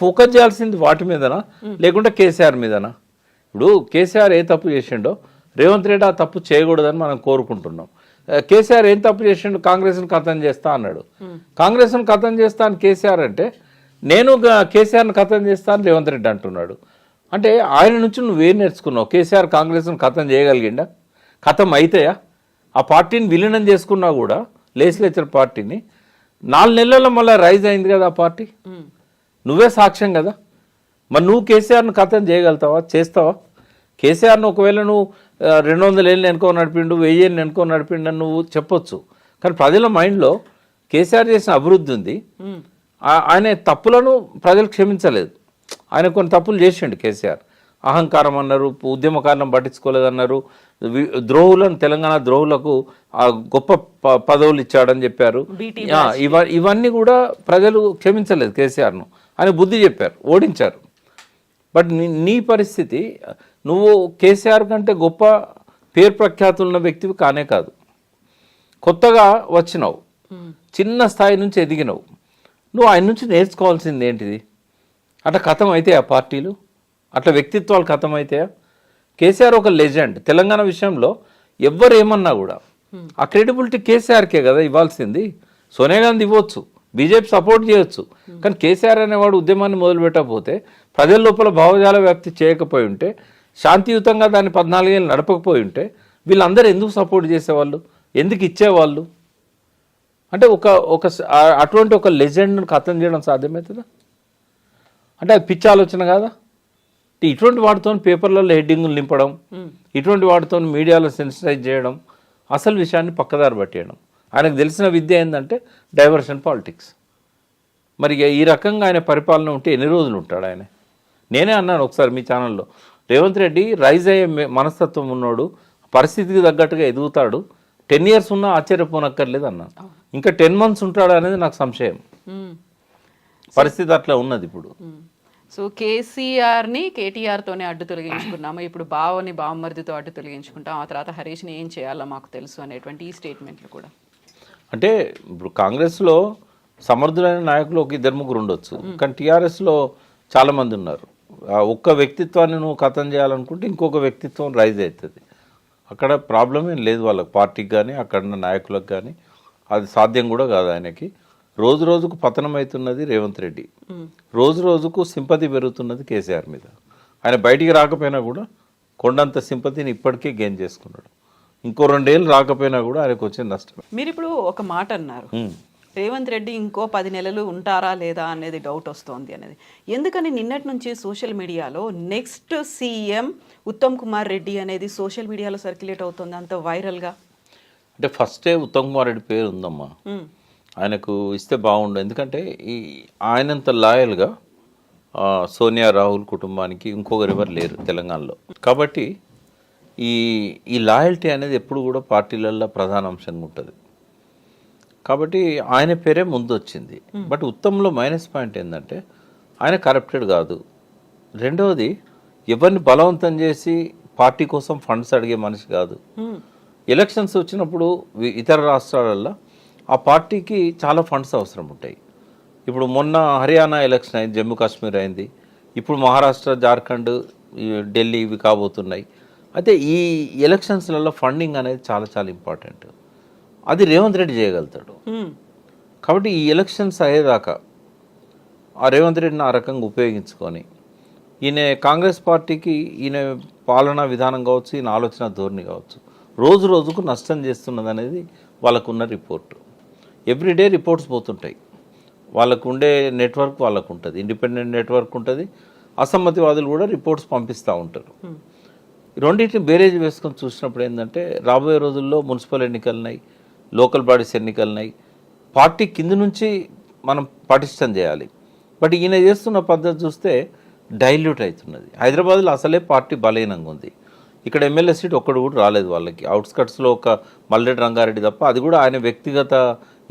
Focus చేయాల్సింది వాటి మీదనా? లేకుంటే కేసీఆర్ మీదనా? ఇప్పుడు కేసీఆర్ ఏ తప్పు చేసిండో రేవంత్ రెడ్డి ఆ తప్పు చేయకూడదని మనం కోరుకుంటున్నాం. కేసీఆర్ ఏం తప్పు చేసిండు? కాంగ్రెస్ను ఖతం చేస్తా అన్నాడు. కాంగ్రెస్ను ఖతం చేస్తా అని కేసీఆర్ అంటే నేను కేసీఆర్ను ఖతం చేస్తా అని రేవంత్ రెడ్డి అంటున్నాడు. అంటే ఆయన నుంచి నువ్వేం నేర్చుకున్నావు? కేసీఆర్ కాంగ్రెస్ను ఖతం చేయగలిగిండా? ఖతం అయితాయా? ఆ పార్టీని విలీనం చేసుకున్నా కూడా లేజిస్లేచర్ పార్టీని నాలుగు నెలల్లో మళ్ళీ రైజ్ అయింది కదా ఆ పార్టీ? నువ్వే సాక్ష్యం కదా. మరి నువ్వు కేసీఆర్ను ఖతం చేయగలుగుతావా? చేస్తావా? కేసీఆర్ను ఒకవేళ నువ్వు రెండు వందల ఏళ్ళు ఎనుకో నడిపిండు వెయ్యి ఏళ్ళు ఎనుకో నడిపిండు అని నువ్వు చెప్పొచ్చు. కానీ ప్రజల మైండ్లో కేసీఆర్ చేసిన అభివృద్ధి ఉంది. ఆయన తప్పులను ప్రజలు క్షమించలేదు. ఆయన కొన్ని తప్పులు చేసిండు కేసీఆర్. అహంకారం అన్నారు ఉద్యమకారణం పట్టించుకోలేదన్నారు. ద్రోహులను తెలంగాణ ద్రోహులకు ఆ గొప్ప పదవులు ఇచ్చాడని చెప్పారు. ఇవన్నీ కూడా ప్రజలు క్షమించలేదు కేసీఆర్ను. ఆయన బుద్ధి చెప్పారు ఓడించారు. బట్ నీ నీ పరిస్థితి నువ్వు కేసీఆర్ కంటే గొప్ప పేరు ప్రఖ్యాతులు ఉన్న వ్యక్తివి కానే కాదు. కొత్తగా వచ్చినావు. చిన్న స్థాయి నుంచి ఎదిగినావు. నువ్వు ఆయన నుంచి నేర్చుకోవాల్సింది ఏంటిది? అట్లా కథం అయితే ఆ పార్టీలు? అట్లా వ్యక్తిత్వాలు కథం అయితే కేసీఆర్ ఒక లెజెండ్. తెలంగాణ విషయంలో ఎవ్వరు ఏమన్నా కూడా. ఆ క్రెడిబిలిటీ కేసీఆర్కే కదా ఇవ్వాల్సింది. సోనియా గాంధీ ఇవ్వచ్చు. బీజేపీ సపోర్ట్ చేయొచ్చు. కానీ కేసీఆర్ అనేవాడు ఉద్యమాన్ని మొదలు పెట్టకపోతే ప్రజల లోపల భావజాల వ్యాప్తి చేయకపోయి ఉంటే శాంతియుతంగా దాన్ని పద్నాలుగేళ్ళు నడపకపోయి ఉంటే వీళ్ళందరూ ఎందుకు సపోర్ట్ చేసేవాళ్ళు? ఎందుకు ఇచ్చేవాళ్ళు? అంటే ఒక ఒక అటువంటి ఒక లెజెండ్ను ఖతం చేయడం సాధ్యమవుతుందా? అంటే అది పిచ్చి ఆలోచన కాదా? ఇటువంటి వాటితో పేపర్లలో హెడ్డింగులు నింపడం ఇటువంటి వాటితో మీడియాలో సెన్సిటైజ్ చేయడం అసలు విషయాన్ని పక్కదారి పట్టేయడం. ఆయనకు తెలిసిన విద్య ఏంటంటే డైవర్షన్ పాలిటిక్స్. మరి ఈ రకంగా ఆయన పరిపాలన ఉంటే ఎన్ని రోజులు ఉంటాడు ఆయన? నేనే అన్నాను ఒకసారి మీ ఛానల్లో రేవంత్ రెడ్డి రైజ్ అయ్యే మనస్తత్వం ఉన్నోడు పరిస్థితికి తగ్గట్టుగా ఎదుగుతాడు టెన్ ఇయర్స్ ఉన్నా ఆశ్చర్యపోనక్కర్లేదు అన్నాను. ఇంకా టెన్ మంత్స్ ఉంటాడు అనేది నాకు సంశయం. పరిస్థితి అట్లా ఉన్నది ఇప్పుడు. సో కేసీఆర్ని కేటీఆర్తోనే అడ్డు తొలగించుకున్నాము. ఇప్పుడు బావని బావమరిదితో అడ్డు తొలగించుకుంటాం. ఆ తర్వాత హరీష్ని ఏం చేయాలో మాకు తెలుసు అనేటువంటి ఈ స్టేట్మెంట్లు కూడా. అంటే ఇప్పుడు కాంగ్రెస్లో సమర్థులైన నాయకులు ఒక ఇద్దరు ముగ్గురు ఉండొచ్చు. కానీ టీఆర్ఎస్లో చాలా మంది ఉన్నారు. ఆ ఒక్క వ్యక్తిత్వాన్ని నువ్వు కథం చేయాలనుకుంటే ఇంకొక వ్యక్తిత్వం రైజ్ అవుతుంది. అక్కడ ప్రాబ్లం ఏం లేదు వాళ్ళకి పార్టీకి కానీ అక్కడ ఉన్న నాయకులకు కానీ అది సాధ్యం కూడా కాదు ఆయనకి. రోజు రోజుకు పతనం అవుతున్నది రేవంత్ రెడ్డి. రోజు రోజుకు సింపతి పెరుగుతున్నది కేసీఆర్ మీద. ఆయన బయటికి రాకపోయినా కూడా కొండంత సింపతిని ఇప్పటికే గెయిన్ చేసుకున్నాడు. ఇంకో రెండేళ్ళు రాకపోయినా కూడా ఆయనకు వచ్చే నష్టం మీరు ఇప్పుడు ఒక మాట అన్నారు. రేవంత్ రెడ్డి ఇంకో పది నెలలు ఉంటారా లేదా అనేది డౌట్ వస్తోంది అనేది. ఎందుకని నిన్నటి నుంచి సోషల్ మీడియాలో నెక్స్ట్ సీఎం ఉత్తమ్ కుమార్ రెడ్డి అనేది సోషల్ మీడియాలో సర్క్యులేట్ అవుతుంది అంత వైరల్గా? అంటే ఫస్టే ఉత్తమ్ కుమార్ రెడ్డి పేరు ఉందమ్మా. ఆయనకు ఇస్తే బాగుండు. ఎందుకంటే ఈ ఆయనంత లాయల్గా సోనియా రాహుల్ కుటుంబానికి ఇంకొకరు ఎవరు లేరు తెలంగాణలో. కాబట్టి ఈ ఈ లాయల్టీ అనేది ఎప్పుడు కూడా పార్టీలలో ప్రధాన అంశంగా ఉంటుంది. కాబట్టి ఆయన పేరే ముందు వచ్చింది బట్ ఉత్తమ్లో మైనస్ పాయింట్ ఏంటంటే ఆయన కరప్టెడ్ కాదు. రెండవది ఎవరిని బలవంతం చేసి పార్టీ కోసం ఫండ్స్ అడిగే మనిషి కాదు. ఎలక్షన్స్ వచ్చినప్పుడు ఇతర రాష్ట్రాలలో ఆ పార్టీకి చాలా ఫండ్స్ అవసరం ఉంటాయి. ఇప్పుడు మొన్న హర్యానా ఎలక్షన్ అయింది జమ్మూ కాశ్మీర్ అయింది. ఇప్పుడు మహారాష్ట్ర జార్ఖండ్ ఢిల్లీ ఇవి కాబోతున్నాయి. అయితే ఈ ఎలక్షన్స్లలో ఫండింగ్ అనేది చాలా చాలా ఇంపార్టెంట్. అది రేవంత్ రెడ్డి చేయగలుగుతాడు. కాబట్టి ఈ ఎలక్షన్స్ అయ్యేదాకా ఆ రేవంత్ రెడ్డిని ఆ రకంగా ఉపయోగించుకొని ఈయన కాంగ్రెస్ పార్టీకి ఈయన పాలనా విధానం కావచ్చు ఈయన ఆలోచన ధోరణి కావచ్చు రోజు రోజుకు నష్టం చేస్తున్నది అనేది వాళ్ళకున్న రిపోర్టు. ఎవ్రీడే రిపోర్ట్స్ పోతుంటాయి. వాళ్ళకు ఉండే నెట్వర్క్ వాళ్ళకు ఉంటుంది. ఇండిపెండెంట్ నెట్వర్క్ ఉంటుంది. అసమ్మతివాదులు కూడా రిపోర్ట్స్ పంపిస్తూ ఉంటారు. రెండింటిని బేరేజ్ వేసుకొని చూసినప్పుడు ఏంటంటే రాబోయే రోజుల్లో మున్సిపల్ ఎన్నికలున్నాయి లోకల్ బాడీస్ ఎన్నికలున్నాయి. పార్టీ కింద నుంచి మనం పటిష్టం చేయాలి. బట్ ఈయన చేస్తున్న పద్ధతి చూస్తే డైల్యూట్ అవుతున్నది. హైదరాబాద్లో అసలే పార్టీ బలహీనంగా ఉంది. ఇక్కడ ఎమ్మెల్యే సీట్ ఒక్కడు కూడా రాలేదు వాళ్ళకి. అవుట్స్కట్స్లో ఒక మల్లెడ్డి రంగారెడ్డి తప్ప అది కూడా ఆయన వ్యక్తిగత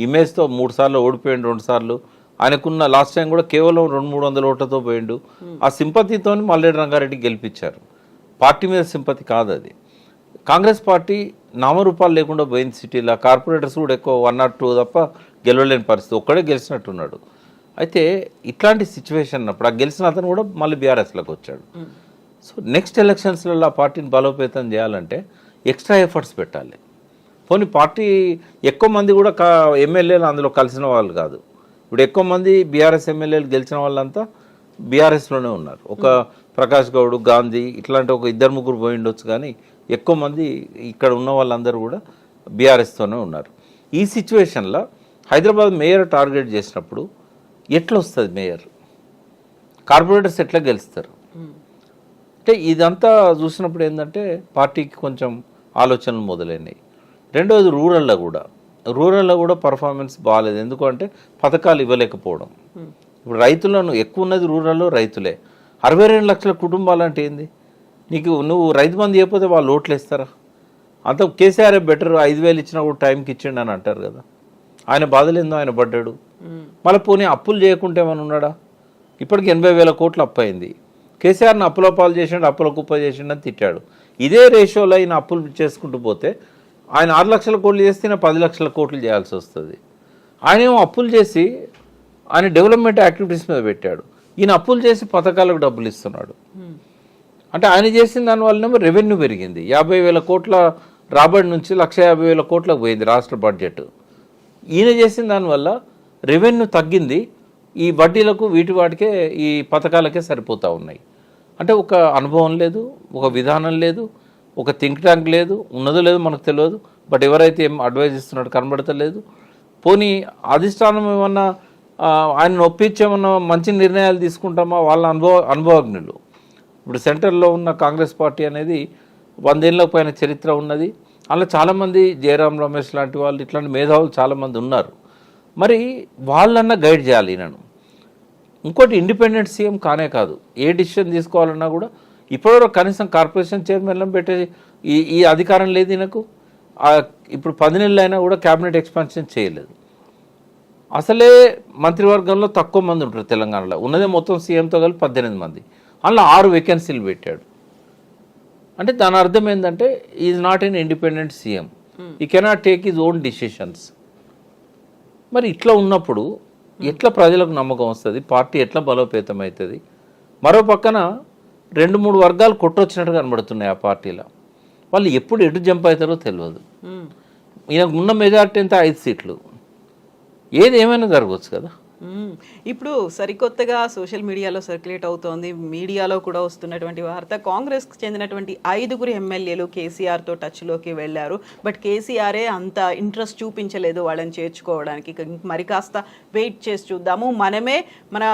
ఇమేజ్తో మూడు సార్లు ఓడిపోయిండు రెండు సార్లు. ఆయనకున్న లాస్ట్ టైం కూడా కేవలం రెండు మూడు వందల ఓట్లతో పోయిండు. ఆ సింపతితో మల్లెడ్డి రంగారెడ్డి గెలిపించారు. పార్టీ మీద సింపతి కాదు అది. కాంగ్రెస్ పార్టీ నామరూపాలు లేకుండా పోయింది సిటీలో. కార్పొరేటర్స్ కూడా ఎక్కువ వన్ నాట్ టూ తప్ప గెలవలేని పరిస్థితి. ఒక్కడే గెలిచినట్టున్నాడు. అయితే ఇట్లాంటి సిచ్యువేషన్ అప్పుడు ఆ గెలిచిన అతను కూడా మళ్ళీ బీఆర్ఎస్లోకి వచ్చాడు. సో నెక్స్ట్ ఎలక్షన్స్లలో ఆ పార్టీని బలోపేతం చేయాలంటే ఎక్స్ట్రా ఎఫర్ట్స్ పెట్టాలి. పోనీ పార్టీ ఎక్కువ మంది కూడా కా ఎమ్మెల్యేలు అందులో కలిసిన వాళ్ళు కాదు. ఇప్పుడు ఎక్కువ మంది బీఆర్ఎస్ ఎమ్మెల్యేలు గెలిచిన వాళ్ళంతా బీఆర్ఎస్లోనే ఉన్నారు. ఒక ప్రకాష్ గౌడ్ గాంధీ ఇట్లాంటి ఒక ఇద్దరు ముగ్గురు పోయి ఉండొచ్చు కానీ ఎక్కువ మంది ఇక్కడ ఉన్న వాళ్ళందరూ కూడా బీఆర్ఎస్తోనే ఉన్నారు. ఈ సిచ్యువేషన్లో హైదరాబాద్ మేయర్ టార్గెట్ చేసినప్పుడు ఎట్లా వస్తుంది మేయర్? కార్పొరేటర్స్ ఎట్లా గెలుస్తారు? అంటే ఇదంతా చూసినప్పుడు ఏంటంటే పార్టీకి కొంచెం ఆలోచనలు మొదలైనవి రెండవది రూరల్లో కూడా. రూరల్లో కూడా పర్ఫార్మెన్స్ బాగాలేదు ఎందుకంటే పథకాలు ఇవ్వలేకపోవడం. ఇప్పుడు రైతులను ఎక్కువ ఉన్నది రూరల్లో రైతులే. అరవై రెండు లక్షల కుటుంబాలు అంటే ఏంది? నీకు నువ్వు రైతు మంది చేయకపోతే వాళ్ళు ఓట్లు వేస్తారా అంత కేసీఆర్ బెటర్ ఐదు వేలు ఇచ్చినా కూడా టైంకి ఇచ్చిండు అని అంటారు కదా. ఆయన బాధలేందో ఆయన పడ్డాడు. మళ్ళీ పోనీ అప్పులు చేయకుంటే ఏమైనా ఉన్నాడా? ఇప్పటికి ఎనభై వేల కోట్లు అప్పు అయింది. కేసీఆర్ని అప్పుల పాలు చేసిండు అప్పుల కుప్ప చేసిండు అని తిట్టాడు. ఇదే రేషియోలో ఆయన అప్పులు చేసుకుంటూ పోతే ఆయన ఆరు లక్షల కోట్లు చేస్తే ఈయన పది లక్షల కోట్లు చేయాల్సి వస్తుంది. ఆయన ఏమో అప్పులు చేసి ఆయన డెవలప్మెంట్ యాక్టివిటీస్ మీద పెట్టాడు. ఈయన అప్పులు చేసి పథకాలకు డబ్బులు ఇస్తున్నాడు. అంటే ఆయన చేసిన దానివల్లనేమో రెవెన్యూ పెరిగింది. యాభై వేల కోట్ల రాబడి నుంచి లక్ష యాభై వేల కోట్లకు పోయింది రాష్ట్ర బడ్జెట్ ఈయన చేసిన దానివల్ల రెవెన్యూ తగ్గింది. ఈ వడ్డీలకు వీటి వాటికే ఈ పథకాలకే సరిపోతూ ఉన్నాయి. అంటే ఒక అనుభవం లేదు ఒక విధానం లేదు ఒక థింక్ ట్యాంక్ లేదు ఉన్నదో లేదో మనకు తెలియదు. బట్ ఎవరైతే ఏం అడ్వైజ్ ఇస్తున్నట్టు కనబడతలేదు. పోనీ అధిష్టానం ఏమన్నా ఆయన ఒప్పించేమన్నా మంచి నిర్ణయాలు తీసుకుంటామా? వాళ్ళ అనుభవ అనుభవజ్ఞులు. ఇప్పుడు సెంటర్లో ఉన్న కాంగ్రెస్ పార్టీ అనేది వందేళ్ళ పైన చరిత్ర ఉన్నది. అలా చాలామంది జయరాం రమేష్ లాంటి వాళ్ళు ఇట్లాంటి మేధావులు చాలామంది ఉన్నారు. మరి వాళ్ళన్నా గైడ్ చేయాలి నన్ను ఇంకోటి ఇండిపెండెంట్ సీఎం కానే కాదు. ఏ డిసిషన్ తీసుకోవాలన్నా కూడా ఇప్పటివరకు కనీసం కార్పొరేషన్ చైర్మన్లను పెట్టే ఈ ఈ అధికారం లేదు ఈయనకు. ఇప్పుడు పది నెలలు అయినా కూడా క్యాబినెట్ ఎక్స్పాన్షన్ చేయలేదు. అసలే మంత్రివర్గంలో తక్కువ మంది ఉంటారు తెలంగాణలో. ఉన్నదే మొత్తం సీఎంతో కలిపి పద్దెనిమిది మంది. అందులో ఆరు వేకెన్సీలు పెట్టాడు. అంటే దాని అర్థం ఏంటంటే is not an independent CM he cannot take his own decisions మరి ఇట్లా ఉన్నప్పుడు ఎట్లా ప్రజలకు నమ్మకం వస్తుంది? పార్టీ ఎట్లా బలోపేతం అవుతుంది మరో పక్కన రెండు మూడు వర్గాలు కొట్టొచ్చినట్టు కనబడుతున్నాయి ఆ పార్టీలో. వాళ్ళు ఎప్పుడు ఎటు జంప్ అవుతారో తెలియదు మ్మ్. ఈయనకు ఉన్న మెజార్టీ అంతా ఐదు సీట్లు. ఏది ఏమైనా జరగవచ్చు కదా. ఇప్పుడు సరికొత్తగా సోషల్ మీడియాలో సర్క్యులేట్ అవుతోంది. మీడియాలో కూడా వస్తున్నటువంటి వార్త. కాంగ్రెస్కి చెందినటువంటి ఐదుగురు ఎమ్మెల్యేలు కేసీఆర్తో టచ్లోకి వెళ్ళారు. బట్ కేసీఆరే అంత ఇంట్రెస్ట్ చూపించలేదు వాళ్ళని చేర్చుకోవడానికి. మరి కాస్త వెయిట్ చేసి చూద్దాము. మనమే మన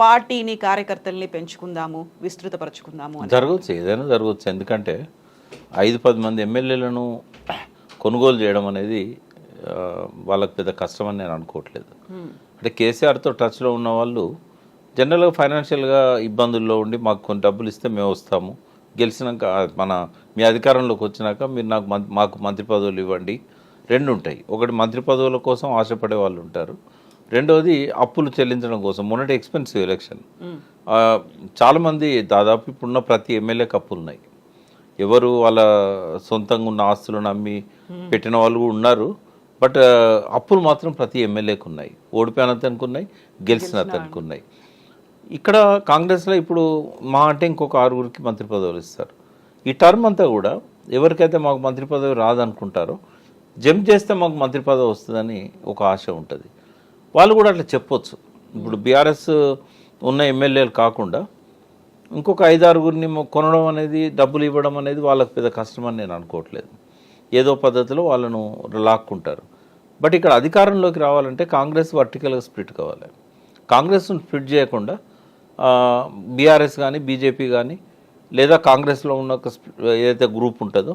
పార్టీని కార్యకర్తల్ని పెంచుకుందాము విస్తృతపరచుకుందాము జరగవచ్చు ఏదైనా జరగవచ్చు ఎందుకంటే ఐదు పది మంది ఎమ్మెల్యేలను కొనుగోలు చేయడం అనేది వాళ్ళకి పెద్ద కష్టం అని నేను అనుకోవట్లేదు. అంటే కేసీఆర్తో టచ్లో ఉన్న వాళ్ళు జనరల్గా ఫైనాన్షియల్గా ఇబ్బందుల్లో ఉండి మాకు కొన్ని డబ్బులు ఇస్తే మేము వస్తాము. గెలిచినాక మన మీ అధికారంలోకి వచ్చినాక మీరు నాకు మాకు మంత్రి పదవులు ఇవ్వండి. రెండు ఉంటాయి. ఒకటి మంత్రి పదవుల కోసం ఆశపడే వాళ్ళు ఉంటారు. రెండోది అప్పులు చెల్లించడం కోసం. మొన్నటి ఎక్స్పెన్సివ్ ఎలక్షన్ చాలామంది దాదాపు ఇప్పుడున్న ప్రతి ఎమ్మెల్యేకి అప్పులు ఉన్నాయి. ఎవరు వాళ్ళ సొంతంగా ఉన్న ఆస్తులను అమ్మి పెట్టిన వాళ్ళు ఉన్నారు. బట్ అప్పులు మాత్రం ప్రతి ఎమ్మెల్యేకి ఉన్నాయి ఓడిపోయిన అతనికి ఉన్నాయి గెలిచిన ఉన్నాయి ఇక్కడ కాంగ్రెస్లో ఇప్పుడు మా అంటే ఇంకొక ఆరుగురికి మంత్రి పదవులు ఇస్తారు. ఈ టర్మ్ అంతా కూడా ఎవరికైతే మాకు మంత్రి పదవి రాదనుకుంటారో జంప్ చేస్తే మాకు మంత్రి పదవి వస్తుందని ఒక ఆశ ఉంటుంది. వాళ్ళు కూడా అట్లా చెప్పొచ్చు. ఇప్పుడు బీఆర్ఎస్ ఉన్న ఎమ్మెల్యేలు కాకుండా ఇంకొక ఐదారుగురిని కొనడం అనేది డబ్బులు ఇవ్వడం అనేది వాళ్ళకి పెద్ద కష్టం అని నేను అనుకోవట్లేదు. ఏదో పద్ధతిలో వాళ్ళను లాక్కుంటారు. బట్ ఇక్కడ అధికారంలోకి రావాలంటే కాంగ్రెస్ వర్టికల్గా స్ప్లిట్ కావాలి. కాంగ్రెస్ను స్ప్లిట్ చేయకుండా బీఆర్ఎస్ కానీ బీజేపీ కానీ లేదా కాంగ్రెస్లో ఉన్న ఒక ఏదైతే గ్రూప్ ఉంటుందో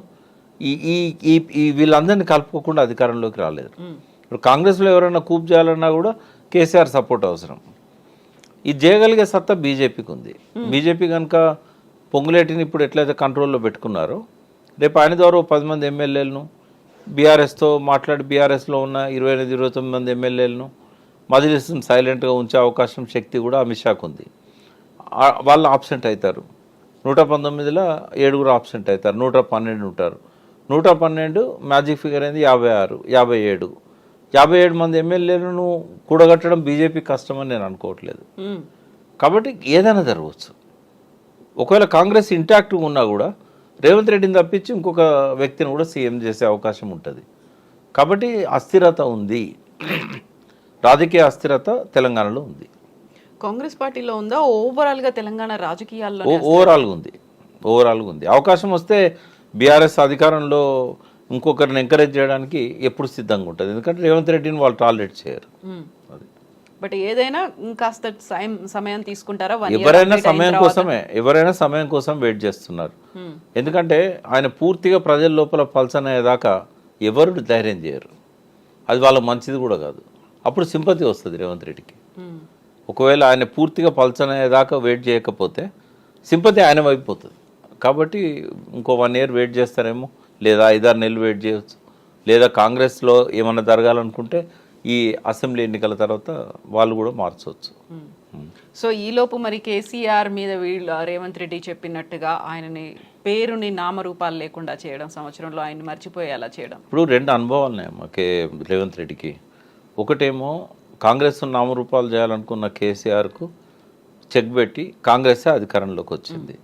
ఈ ఈ ఈ ఈ వీళ్ళందరినీ కలుపుకోకుండా అధికారంలోకి రాలేదు. ఇప్పుడు కాంగ్రెస్లో ఎవరైనా కూప్ చేయాలన్నా కూడా కేసీఆర్ సపోర్ట్ అవసరం. ఇది చేయగలిగే సత్తా బీజేపీకి ఉంది. బీజేపీ కనుక పొంగులేటిని ఇప్పుడు ఎట్లయితే కంట్రోల్లో పెట్టుకున్నారో రేపు ఆయన ద్వారా పది మంది ఎమ్మెల్యేలను బీఆర్ఎస్తో మాట్లాడి బీఆర్ఎస్లో ఉన్న ఇరవై ఎనిమిది ఇరవై తొమ్మిది మంది ఎమ్మెల్యేలను మజిలిస్ను సైలెంట్గా ఉంచే అవకాశం శక్తి కూడా అమిత్ షాకు ఉంది. వాళ్ళు ఆబ్సెంట్ అవుతారు. నూట పంతొమ్మిదిలో ఏడుగురు ఆబ్సెంట్ అవుతారు. నూట పన్నెండు ఉంటారు. నూట పన్నెండు మ్యాజిక్ ఫిగర్ అయింది యాభై ఆరు యాభై ఏడు. యాభై ఏడు మంది ఎమ్మెల్యేలను కూడగట్టడం బీజేపీ కష్టమని నేను అనుకోవట్లేదు. కాబట్టి ఏదైనా జరగవచ్చు. ఒకవేళ కాంగ్రెస్ ఇంటాక్ట్గా ఉన్నా కూడా రేవంత్ రెడ్డిని తప్పించి ఇంకొక వ్యక్తిని కూడా సీఎం చేసే అవకాశం ఉంటుంది. కాబట్టి అస్థిరత ఉంది. రాజకీయ అస్థిరత తెలంగాణలో ఉంది. కాంగ్రెస్ పార్టీలో ఉందా? ఓవరాల్గా తెలంగాణ రాజకీయాల్లో ఓవరాల్గా ఉంది. ఓవరాల్గా ఉంది. అవకాశం వస్తే బీఆర్ఎస్ అధికారంలో ఇంకొకరిని ఎంకరేజ్ చేయడానికి ఎప్పుడు సిద్ధంగా ఉంటుంది. ఎందుకంటే రేవంత్ రెడ్డిని వాళ్ళు టాలరేట్ చేయరు. బట్ ఏదైనా ఇంకాస్త సమయం తీసుకుంటారా? ఎవరైనా సమయం కోసమే ఎవరైనా సమయం కోసం వెయిట్ చేస్తున్నారు. ఎందుకంటే ఆయన పూర్తిగా ప్రజల లోపల పల్సన్ అయ్యేదాకా ఎవరు ధైర్యం చేయరు. అది వాళ్ళకి మంచిది కూడా కాదు. అప్పుడు సింపతి వస్తుంది రేవంత్ రెడ్డికి. ఒకవేళ ఆయన పూర్తిగా పల్సన్ అయ్యేదాకా వెయిట్ చేయకపోతే సింపతి ఆయన వైపు పోతుంది. కాబట్టి ఇంకో వన్ ఇయర్ వెయిట్ చేస్తారేమో లేదా ఐదారు నెలలు వెయిట్ చేయవచ్చు లేదా కాంగ్రెస్లో ఏమన్నా జరగాలనుకుంటే ఈ అసెంబ్లీ ఎన్నికల తర్వాత వాళ్ళు కూడా మార్చవచ్చు సో ఈలోపు మరి కేసీఆర్ మీద వీళ్ళు రేవంత్ రెడ్డి చెప్పినట్టుగా ఆయనని పేరుని నామరూపాలు లేకుండా చేయడం సంవత్సరంలో ఆయన మర్చిపోయేలా చేయడం. ఇప్పుడు రెండు అనుభవాలు ఉన్నాయమ్మా కే రేవంత్ రెడ్డికి. ఒకటేమో కాంగ్రెస్ నామరూపాలు చేయాలనుకున్న కేసీఆర్కు చెక్ పెట్టి కాంగ్రెస్ అధికారంలోకి వచ్చింది.